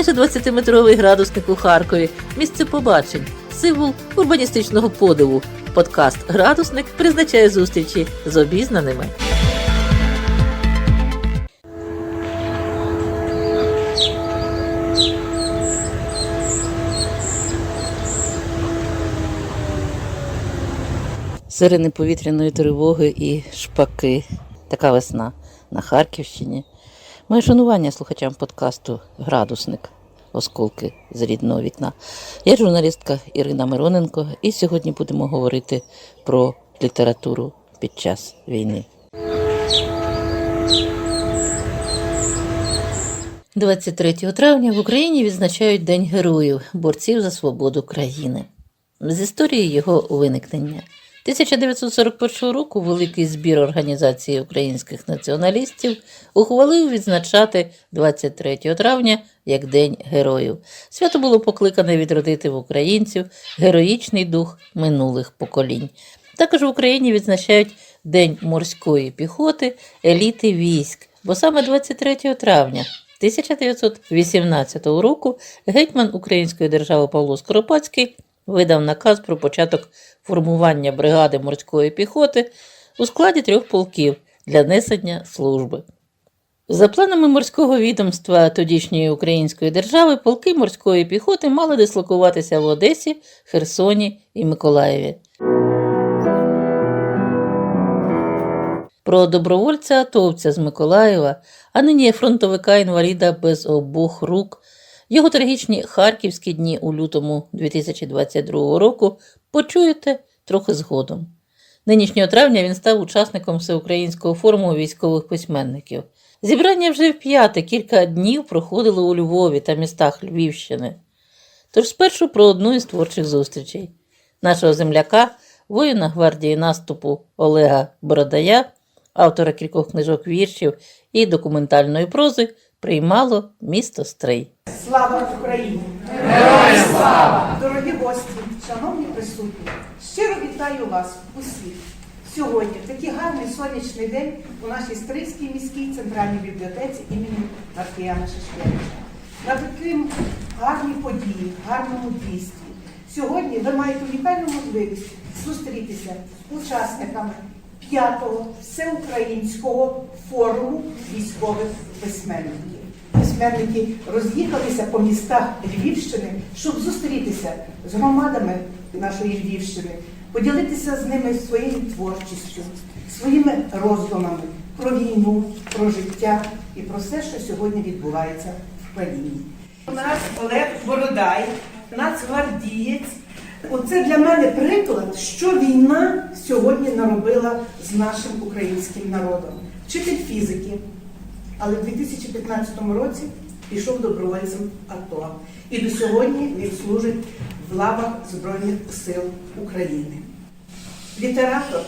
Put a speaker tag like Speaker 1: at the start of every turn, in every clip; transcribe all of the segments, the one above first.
Speaker 1: Майже 20-метровий градусник у Харкові, місце побачень, символ урбаністичного подиву. Подкаст Градусник призначає зустрічі з обізнаними. Сирени повітряної тривоги і шпаки. Така весна на Харківщині. Моє шанування слухачам подкасту Градусник. Осколки з рідного вікна. Я журналістка Ірина Мироненко, і сьогодні будемо говорити про літературу під час війни. 23 травня в Україні відзначають День героїв, борців за свободу країни. З історії його виникнення. 1941 року Великий збір Організації українських націоналістів ухвалив відзначати 23 травня як День героїв. Свято було покликане відродити в українців героїчний дух минулих поколінь. Також в Україні відзначають День морської піхоти, еліти військ, бо саме 23 травня 1918 року гетьман Української держави Павло Скоропадський видав наказ про початок формування бригади морської піхоти у складі трьох полків для несення служби. За планами морського відомства тодішньої української держави, полки морської піхоти мали дислокуватися в Одесі, Херсоні і Миколаєві. Про добровольця атовця з Миколаєва, а нині фронтовика інваліда без обох рук. Його трагічні харківські дні у лютому 2022 року почуєте трохи згодом. Нинішнього травня він став учасником всеукраїнського форуму військових письменників. Зібрання вже в п'яте кілька днів проходило у Львові та містах Львівщини. Тож спершу про одну із творчих зустрічей нашого земляка, воїна гвардії наступу Олега Бородая, автора кількох книжок віршів і документальної прози, приймало місто Стрий.
Speaker 2: Слава Україні! Героям слава! Дорогі гості, шановні присутні, щиро вітаю вас усіх сьогодні, в такий гарний сонячний день у нашій Стрийській міській центральній бібліотеці імені Маркіяна Шишкевича. На таким гарній події, гарному дійстві. Сьогодні ви маєте унікальну можливість зустрітися з учасниками п'ятого всеукраїнського форуму військових письменників. Письменники роз'їхалися по містах Львівщини, щоб зустрітися з громадами нашої Львівщини, поділитися з ними своєю творчістю, своїми роздумами про війну, про життя і про все, що сьогодні відбувається в країні. У нас Олег Бородай, нацгвардієць. Оце для мене приклад, що війна сьогодні наробила з нашим українським народом. Вчитель фізики, але в 2015 році пішов добровольцем АТО. І до сьогодні він служить в лавах Збройних сил України. Літератор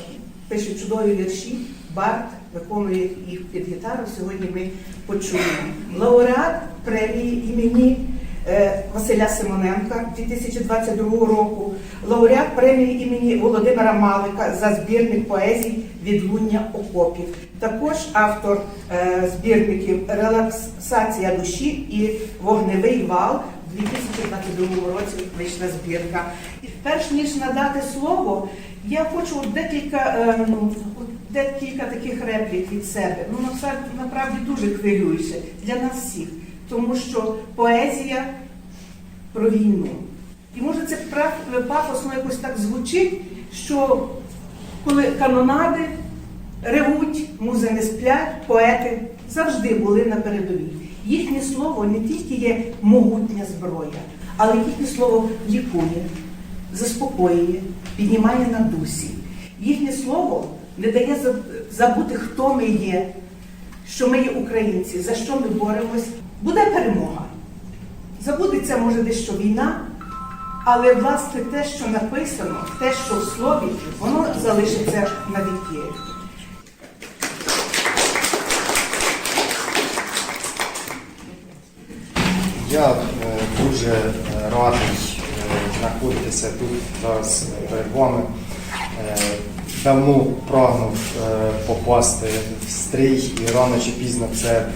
Speaker 2: пише чудові вірші, Барт виконує їх під гітару. Сьогодні ми почуємо. Лауреат премії імені Василя Симоненка 2022 року, лауреат премії імені Володимира Малика за збірник поезій Відлуння окопів. Також автор е, збірників Релаксація душі і Вогневий вал. У 2022 році вийшла збірка. І перш ніж надати слово, я хочу декілька, ем, декілька таких реплік від себе. Ну, насправді, дуже хвилююся для нас всіх, тому що поезія про війну. І може це пафосно якось так звучить, що коли канонади ревуть, музи не сплять, поети завжди були на передовій. Їхнє слово не тільки є могутня зброя, але їхнє слово лікує, заспокоює, піднімає на дусі. Їхнє слово не дає забути, хто ми є, що ми є українці, за що ми боремось. Буде перемога. Забудеться, може, дещо війна, але власне те, що написано, те, що в слові, воно залишиться на віки.
Speaker 3: Я е, дуже е, радий е, знаходитися тут зараз перед вами. Давно прагнув попасти в стрій і рано чи пізно це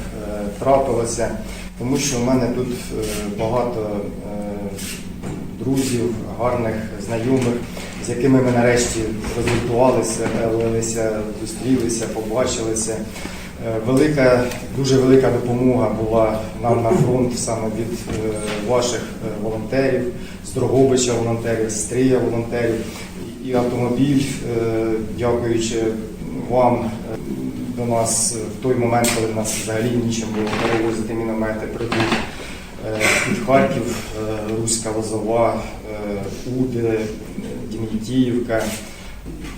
Speaker 3: трапилося. тому що в мене тут е, багато е, друзів, гарних знайомих, з якими ми нарешті розгуртувалися, велися, зустрілися, побачилися. Е, Велика, дуже велика допомога була нам на фронт саме від ваших волонтерів, з Дрогобича волонтерів, з Стрия волонтерів. І автомобіль, дякуючи вам, до нас в той момент, коли нас взагалі нічим було перевозити міномети, прибув е, під Харків, е, Руська Лозова, е, Уди, Дмитріївка,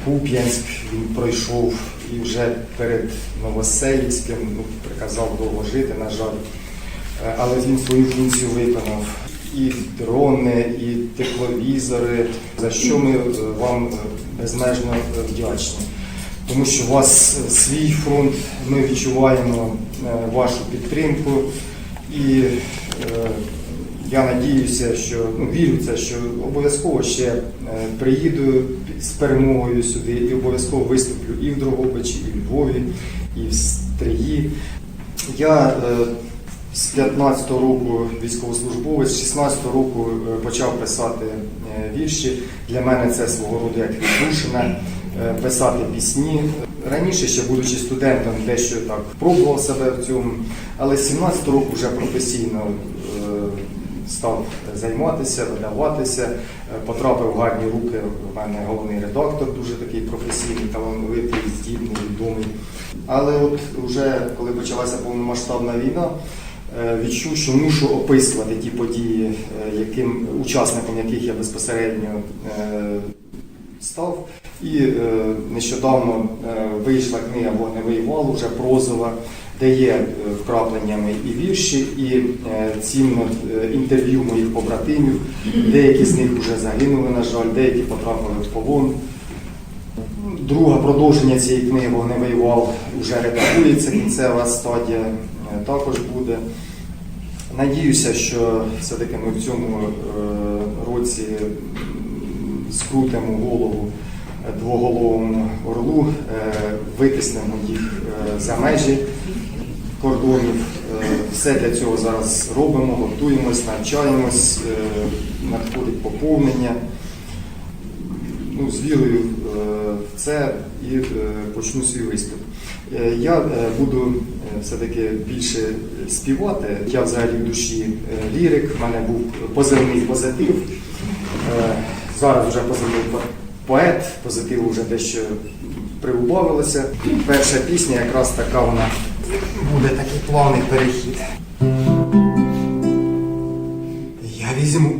Speaker 3: Куп'янськ він пройшов і вже перед Новоселівським ну, приказав довго жити, на жаль. Е, Але він свою функцію виконав. І дрони, і тепловізори, за що ми е, вам е, безмежно е, вдячні. Тому що у вас е, свій фронт, ми відчуваємо е, вашу підтримку. І е, я надіюся, що ну, вірю це, що обов'язково ще приїду з перемогою сюди і обов'язково виступлю і в Дрогобичі, і в Львові, і в Стрії. Я з 15-го року військовослужбовець, з 16-го року почав писати вірші. Для мене це свого роду як віддушина, писати пісні. Раніше, ще будучи студентом, дещо так пробував себе в цьому, але з 17-го року вже професійно е, став займатися, видаватися, Е, потрапив в гарні руки. У мене головний редактор, дуже такий професійний, талановитий, здібний, відомий. Але от вже коли почалася повномасштабна війна, е, відчув, що мушу описувати ті події, е, яким учасником яких я безпосередньо е, став. І е, нещодавно е, вийшла книга Вогневий вал, уже прозова, де є е, вкрапленнями і вірші, і цінно інтерв'ю моїх побратимів. Деякі з них вже загинули, на жаль, деякі потрапили в полон. Друге продовження цієї книги Вогневий вал вже редагується, кінцева стадія також буде. Надіюся, що все-таки ми в цьому році скрутимо голову двоголовому орлу, е, витиснемо їх е, за межі кордонів. Е, Все для цього зараз робимо, готуємось, навчаємось, надходить поповнення. Ну, з вірою в це і почну свій виступ. Я буду все-таки більше співати. Я взагалі в душі лірик, в мене був позивний позитив. Зараз вже позивний по- поет, позитиву вже дещо приубавилося. Перша пісня якраз така вона буде такий плавний перехід. Я візьму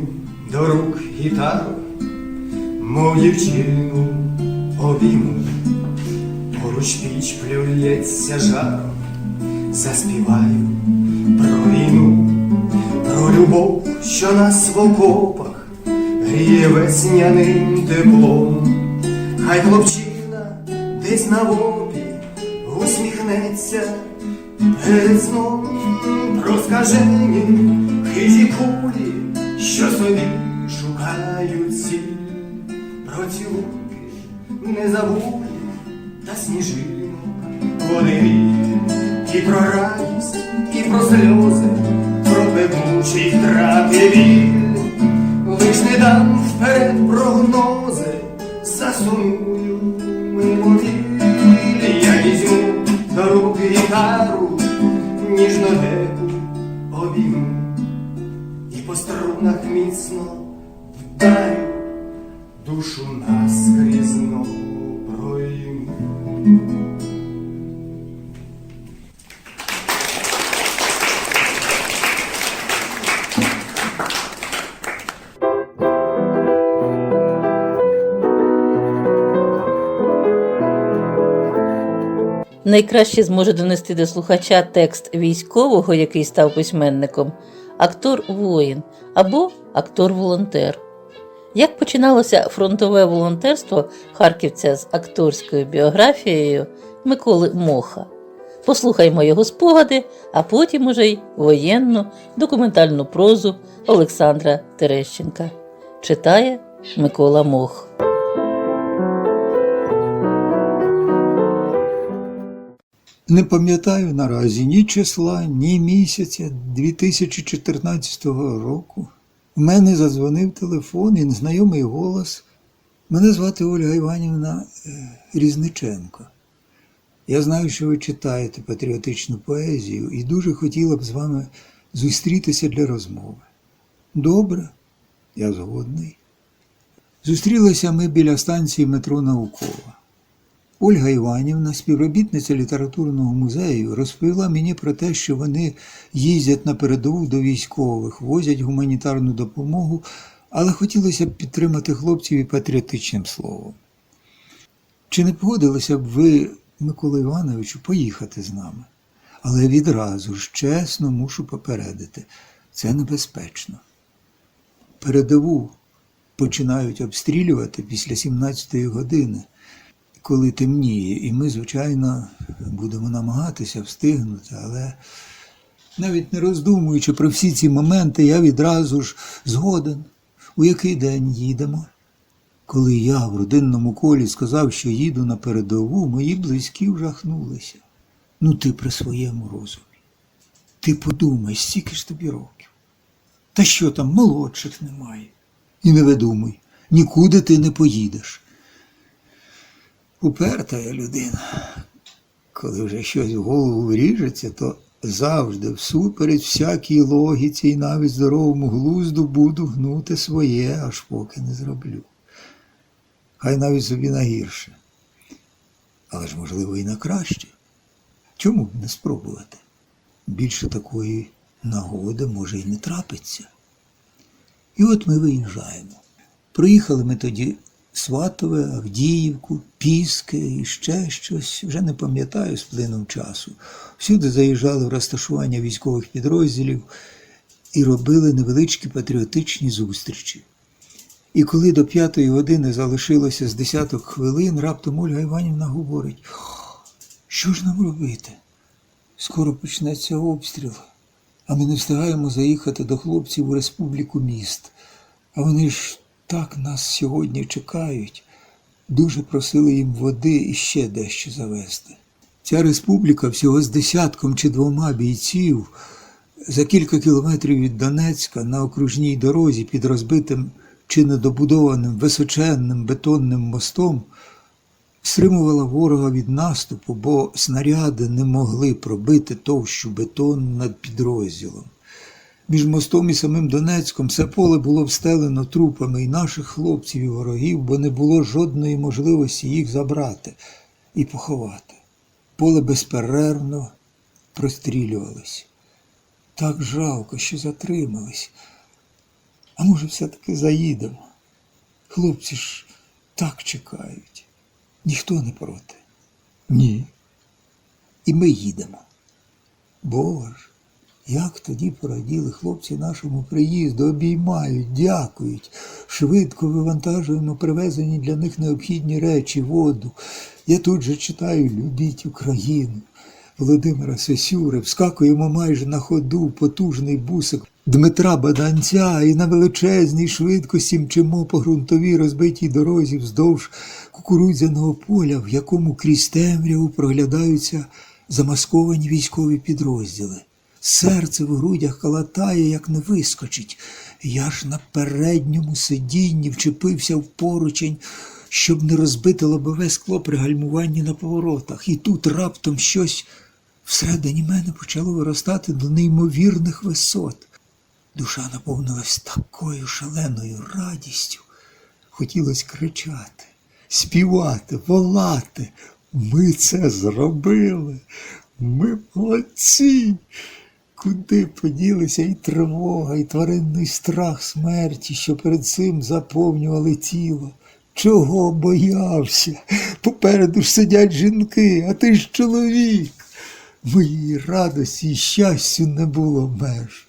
Speaker 3: до рук гітару, мов дівчину обійму, поруч піч плюється жаром, заспіваю про війну, про любов, що нас в окопах гріє весняним теплом. Хай хлопчина десь на вопі усміхнеться перед сном про скажені хижі кулі, що собі шукають ціль, про цілунки незабутні та сніжинок, вони і про радість, і про сльози, про пекучі втрати біль. Лиш не дам вперед прогнози, засумую мимовіль. Я візьму до руки гітару, ніжно деку обійму і по струнах міцно вдарю, душу наскрізно
Speaker 1: Найкраще зможе донести до слухача текст військового, який став письменником, актор-воїн або актор-волонтер. Як починалося фронтове волонтерство харківця з акторською біографією Миколи Моха? Послухаймо його спогади, а потім уже й воєнну документальну прозу Олександра Терещенка. Читає Микола Мох.
Speaker 4: Не пам'ятаю наразі ні числа, ні місяця 2014 року. У мене задзвонив телефон і незнайомий голос. Мене звати Ольга Іванівна е, Різниченко. Я знаю, що ви читаєте патріотичну поезію і дуже хотіла б з вами зустрітися для розмови. Добре, я згодний. Зустрілися ми біля станції метро Наукова. Ольга Іванівна, співробітниця літературного музею, розповіла мені про те, що вони їздять на передову до військових, возять гуманітарну допомогу, але хотілося б підтримати хлопців і патріотичним словом. Чи не погодилися б ви, Микола Івановичу, поїхати з нами? Але відразу ж чесно мушу попередити, це небезпечно. Передову починають обстрілювати після 17-ї години коли темніє, і ми, звичайно, будемо намагатися встигнути, але навіть не роздумуючи про всі ці моменти, я відразу ж згоден, у який день їдемо. Коли я в родинному колі сказав, що їду на передову, мої близькі вжахнулися. Ну, ти при своєму розумі. Ти подумай, стільки ж тобі років. Та що там, молодших немає. І не видумуй, нікуди ти не поїдеш. Уперта я людина. Коли вже щось в голову вріжеться, то завжди, всупереч всякій логіці і навіть здоровому глузду буду гнути своє, аж поки не зроблю. Хай навіть собі на гірше. Але ж, можливо, і на краще. Чому б не спробувати? Більше такої нагоди може і не трапиться. І от ми виїжджаємо. Проїхали ми тоді Сватове, Авдіївку, Піски і ще щось, вже не пам'ятаю з плином часу. Всюди заїжджали в розташування військових підрозділів і робили невеличкі патріотичні зустрічі. І коли до п'ятої години залишилося з десяток хвилин, раптом Ольга Іванівна говорить: що ж нам робити? Скоро почнеться обстріл, а ми не встигаємо заїхати до хлопців у республіку міст. А вони ж так нас сьогодні чекають. Дуже просили їм води і ще дещо завезти. Ця республіка всього з десятком чи двома бійців за кілька кілометрів від Донецька на окружній дорозі під розбитим чи недобудованим височенним бетонним мостом стримувала ворога від наступу, бо снаряди не могли пробити товщу бетону над підрозділом. Між мостом і самим Донецьком все поле було встелено трупами і наших хлопців, і ворогів, бо не було жодної можливості їх забрати і поховати. Поле безперервно прострілювалось. Так жалко, що затримались. А може, все-таки заїдемо? Хлопці ж так чекають. Ніхто не проти. Ні. І ми їдемо. Боже. Як тоді пораділи хлопці нашому приїзду, обіймають, дякують. Швидко вивантажуємо привезені для них необхідні речі, воду. Я тут же читаю Любіть Україну Володимира Сосюри, вскакуємо майже на ходу потужний бусик Дмитра Баданця і на величезній швидкості мчимо по ґрунтовій розбитій дорозі вздовж кукурудзяного поля, в якому крізь темряву проглядаються замасковані військові підрозділи. Серце в грудях калатає, як не вискочить. Я ж на передньому сидінні вчепився в поручень, щоб не розбити лобове скло при гальмуванні на поворотах. І тут раптом щось всередині мене почало виростати до неймовірних висот. Душа наповнилась такою шаленою радістю. Хотілося кричати, співати, волати. Ми це зробили. Ми молодці. Куди поділися і тривога, і тваринний страх смерті, що перед цим заповнювали тіло. Чого боявся? Попереду ж сидять жінки, а ти ж чоловік. Моїй радості і щастю не було меж.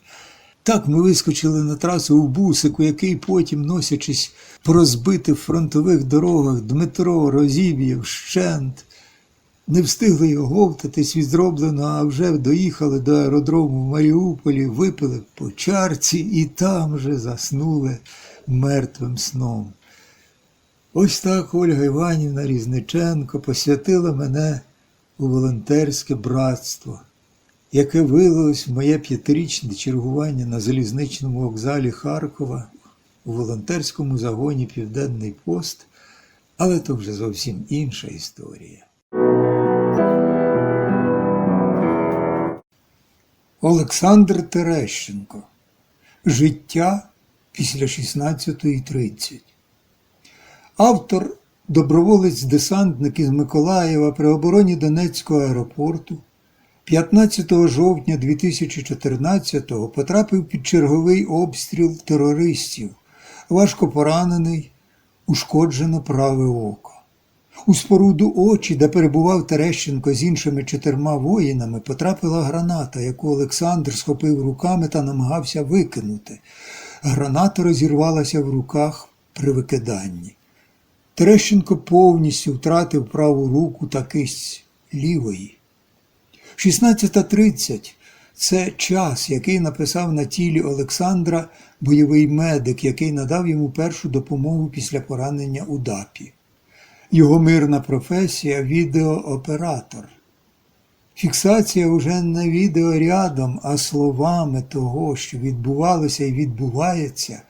Speaker 4: Так ми вискочили на трасу у бусику, який потім, носячись по розбитих фронтових дорогах, Дмитро розіб'є вщент. Не встигли його говтатись від зробленого, а вже доїхали до аеродрому в Маріуполі, випили по чарці і там же заснули мертвим сном. Ось так Ольга Іванівна Різниченко посвятила мене у волонтерське братство, яке вилилось в моє п'ятирічне чергування на залізничному вокзалі Харкова у волонтерському загоні Південний Пост, але то вже зовсім інша історія. Олександр Терещенко. Життя після 16.30. Автор доброволець-десантник із Миколаєва при обороні Донецького аеропорту 15 жовтня 2014-го потрапив під черговий обстріл терористів, важко поранений, ушкоджено праве око. У споруду очі, де перебував Терещенко з іншими чотирма воїнами, потрапила граната, яку Олександр схопив руками та намагався викинути. Граната розірвалася в руках при викиданні. Терещенко повністю втратив праву руку та кисть лівої. 16.30 це час, який написав на тілі Олександра бойовий медик, який надав йому першу допомогу після поранення у ДАПі. Його мирна професія відеооператор. Фіксація вже не відеорядом, а словами того, що відбувалося і відбувається,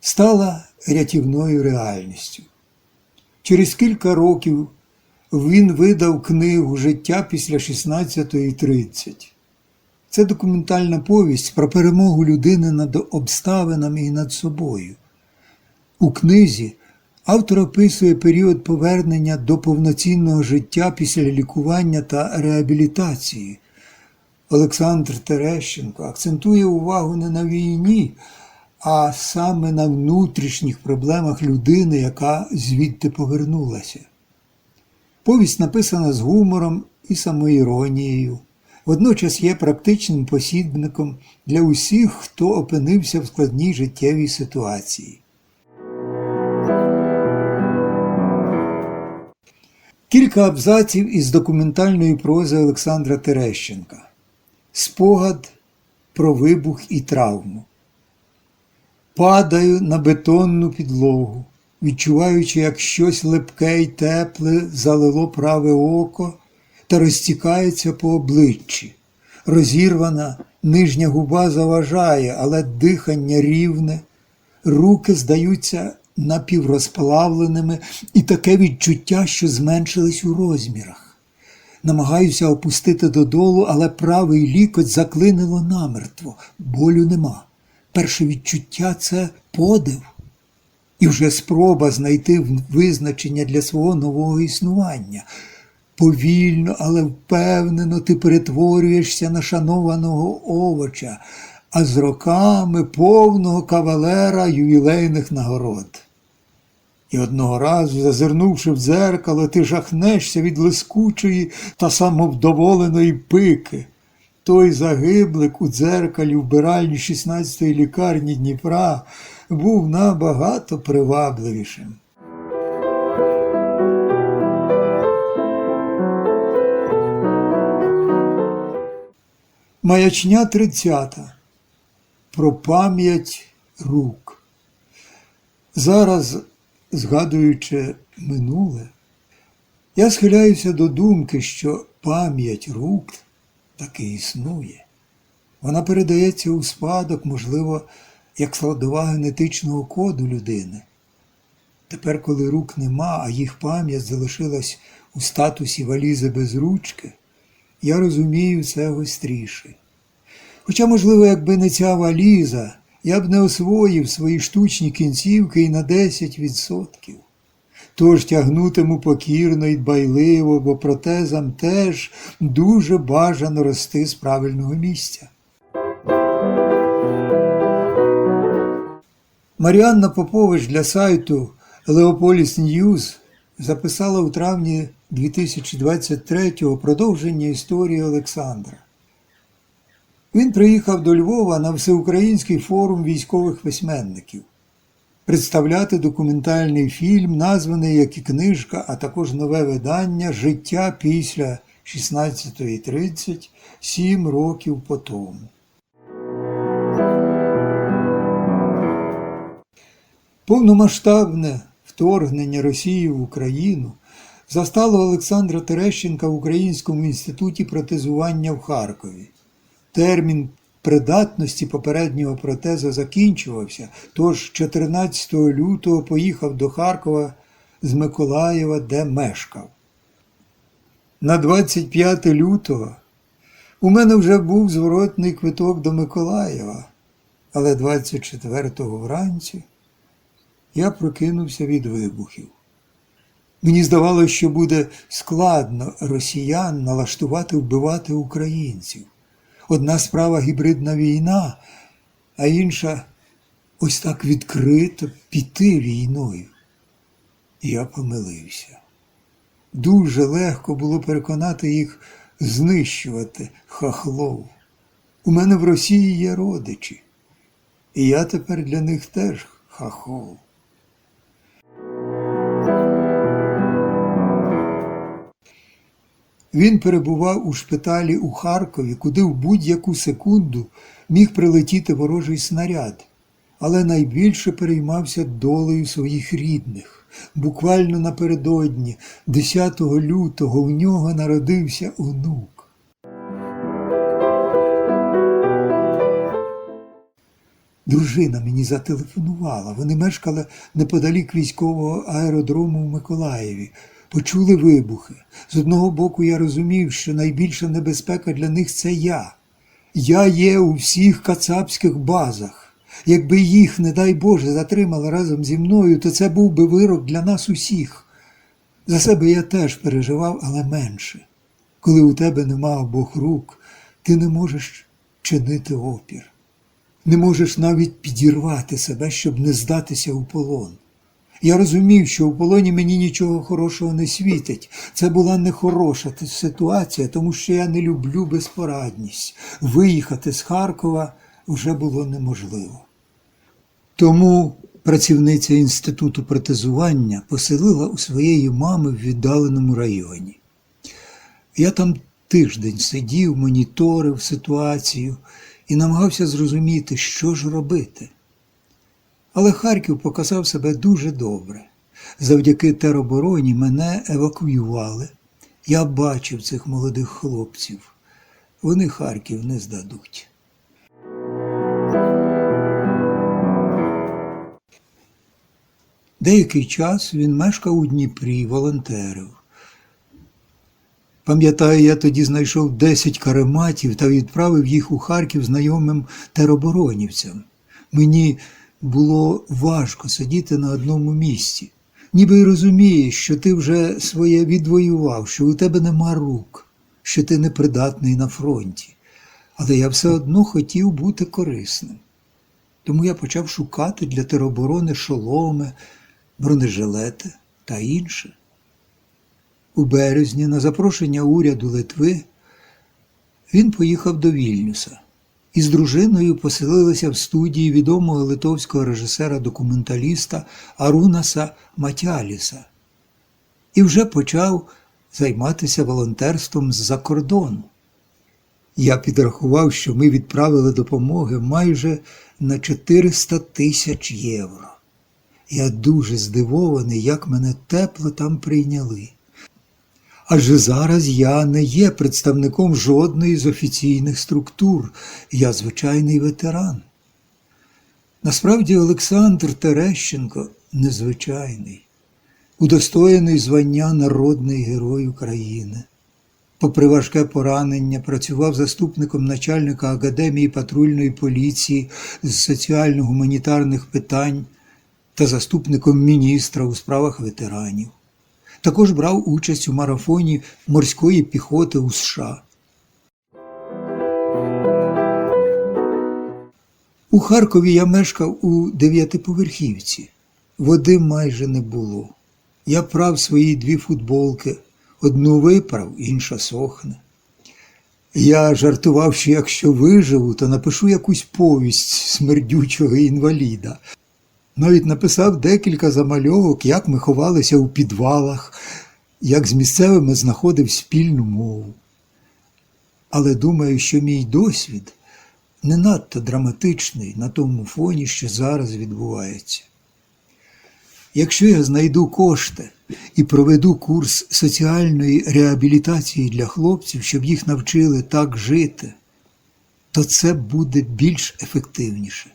Speaker 4: стала рятівною реальністю. Через кілька років він видав книгу Життя після 16.30. Це документальна повість про перемогу людини над обставинами і над собою. У книзі автор описує період повернення до повноцінного життя після лікування та реабілітації. Олександр Терещенко акцентує увагу не на війні, а саме на внутрішніх проблемах людини, яка звідти повернулася. Повість написана з гумором і самоіронією. Водночас є практичним посібником для усіх, хто опинився в складній життєвій ситуації. Кілька абзаців із документальної прози Олександра Терещенка. Спогад про вибух і травму. Падаю на бетонну підлогу, відчуваючи, як щось липке й тепле залило праве око та розтікається по обличчі. Розірвана нижня губа заважає, але дихання рівне, руки здаються напіврозплавленими, і таке відчуття, що зменшились у розмірах. Намагаюся опустити додолу, але правий лікоть заклинило намертво, болю нема. Перше відчуття це подив. І вже спроба знайти визначення для свого нового існування. Повільно, але впевнено ти перетворюєшся на шанованого овоча, а з роками повного кавалера ювілейних нагород. І одного разу, зазирнувши в дзеркало, ти жахнешся від лискучої та самовдоволеної пики. Той загиблик у дзеркалі вбиральні 16-ї лікарні Дніпра був набагато привабливішим. Маячня 30. Про пам'ять рук. Зараз, згадуючи минуле, я схиляюся до думки, що пам'ять рук таки існує. Вона передається у спадок, можливо, як складова генетичного коду людини. Тепер, коли рук нема, а їх пам'ять залишилась у статусі валізи без ручки, я розумію це гостріше. Хоча, можливо, якби не ця валіза, я б не освоїв свої штучні кінцівки і на 10%. Тож тягнутиму покірно і дбайливо, бо протезам теж дуже бажано рости з правильного місця. Маріанна Попович для сайту Leopolis News записала у травні 2023-го продовження історії Олександра. Він приїхав до Львова на всеукраїнський форум військових письменників представляти документальний фільм, названий як і книжка, а також нове видання Життя після 16.30 сім років по тому. Повномасштабне вторгнення Росії в Україну Застало Олександра Терещенка в Українському інституті протезування в Харкові. Термін придатності попереднього протеза закінчувався, тож 14 лютого поїхав до Харкова з Миколаєва, де мешкав. На 25 лютого у мене вже був зворотний квиток до Миколаєва, але 24-го вранці я прокинувся від вибухів. Мені здавалося, що буде складно росіян налаштувати вбивати українців. Одна справа гібридна війна, а інша ось так відкрито піти війною. Я помилився. Дуже легко було переконати їх знищувати хахлов. У мене в Росії є родичі, і я тепер для них теж хахол. Він перебував у шпиталі у Харкові, куди в будь-яку секунду міг прилетіти ворожий снаряд, але найбільше переймався долею своїх рідних. Буквально напередодні, 10 лютого, в нього народився онук. Дружина мені зателефонувала. Вони мешкали неподалік військового аеродрому в Миколаєві. Почули вибухи. З одного боку, я розумів, що найбільша небезпека для них це я. Я є у всіх кацапських базах. Якби їх, не дай Боже, затримали разом зі мною, то це був би вирок для нас усіх. За себе я теж переживав, але менше. Коли у тебе нема обох рук, ти не можеш чинити опір. Не можеш навіть підірвати себе, щоб не здатися у полон. Я розумів, що у полоні мені нічого хорошого не світить. Це була нехороша ситуація, тому що я не люблю безпорадність. Виїхати з Харкова вже було неможливо. Тому працівниця інституту протезування поселила у своєї мами в віддаленому районі. Я там тиждень сидів, моніторив ситуацію і намагався зрозуміти, що ж робити. Але Харків показав себе дуже добре. Завдяки теробороні мене евакуювали. Я бачив цих молодих хлопців. Вони Харків не здадуть. Деякий час він мешкав у Дніпрі, волонтерив. Пам'ятаю, я тоді знайшов 10 карематів та відправив їх у Харків знайомим тероборонівцям. Мені було важко сидіти на одному місці. Ніби й розумієш, що ти вже своє відвоював, що у тебе нема рук, що ти непридатний на фронті. Але я все одно хотів бути корисним. Тому я почав шукати для тероборони шоломи, бронежилети та інше. У березні, на запрошення уряду Литви, він поїхав до Вільнюса і з дружиною поселилися в студії відомого литовського режисера-документаліста Арунаса Матяліса і вже почав займатися волонтерством з-за кордону. Я підрахував, що ми відправили допомоги майже на 400 тисяч євро. Я дуже здивований, як мене тепло там прийняли. Адже зараз я не є представником жодної з офіційних структур, я звичайний ветеран. Насправді Олександр Терещенко незвичайний, удостоєний звання Народний Герой України. Попри важке поранення, працював заступником начальника Академії патрульної поліції з соціально-гуманітарних питань та заступником міністра у справах ветеранів. Також брав участь у марафоні морської піхоти у США. У Харкові я мешкав у дев'ятиповерхівці. Води майже не було. Я прав свої дві футболки, одну виправ, інша сохне. Я жартував, що якщо виживу, то напишу якусь повість смердючого інваліда. Навіть написав декілька замальовок, як ми ховалися у підвалах, як з місцевими знаходив спільну мову. Але думаю, що мій досвід не надто драматичний на тому фоні, що зараз відбувається. Якщо я знайду кошти, і проведу курс соціальної реабілітації для хлопців, щоб їх навчили так жити, то це буде більш ефективніше.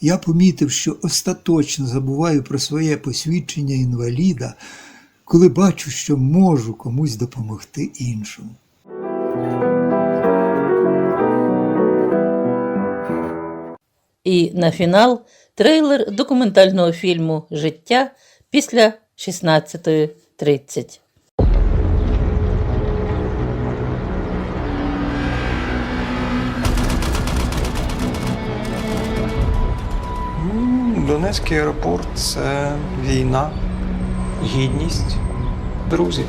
Speaker 4: Я помітив, що остаточно забуваю про своє посвідчення інваліда, коли бачу, що можу комусь допомогти іншому.
Speaker 1: І на фінал трейлер документального фільму Життя після 16.30.
Speaker 5: Донецький аеропорт це війна, гідність, друзі.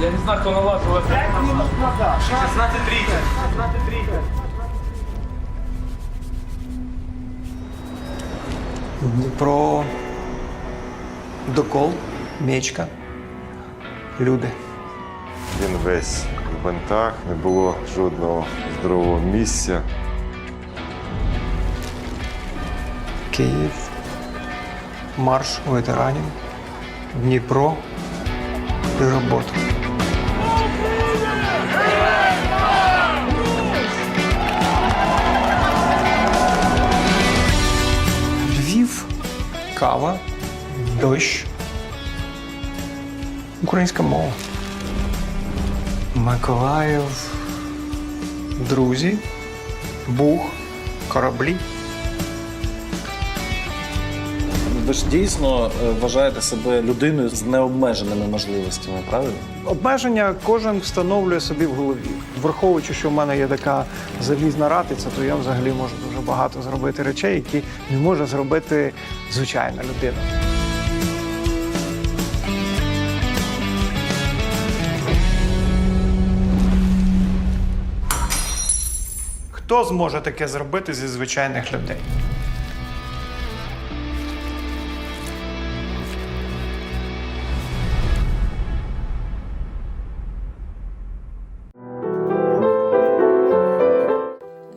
Speaker 6: Я не знаю, кто на вас. 5 минут назад. 16.30. 16.30.
Speaker 5: Дніпро, докол, мечка, люди.
Speaker 7: Він весь в бантах, не було жодного здорового місця.
Speaker 5: Київ, марш ветеранів, Дніпро робота. Львів, кава, дощ, українська мова. Миколаїв, друзі, Буг, кораблі.
Speaker 8: Ви ж дійсно е, вважаєте себе людиною з необмеженими можливостями, правильно?
Speaker 5: Обмеження кожен встановлює собі в голові. Враховуючи, що в мене є така залізна ратиця, то я взагалі можу дуже багато зробити речей, які не може зробити звичайна людина. Хто зможе таке зробити зі звичайних людей?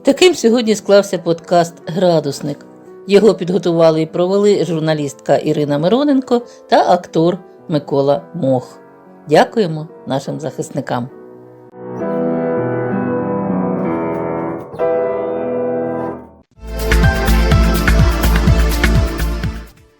Speaker 1: Таким сьогодні склався подкаст Градусник. Його підготували і провели журналістка Ірина Мироненко та актор Микола Мох. Дякуємо нашим захисникам.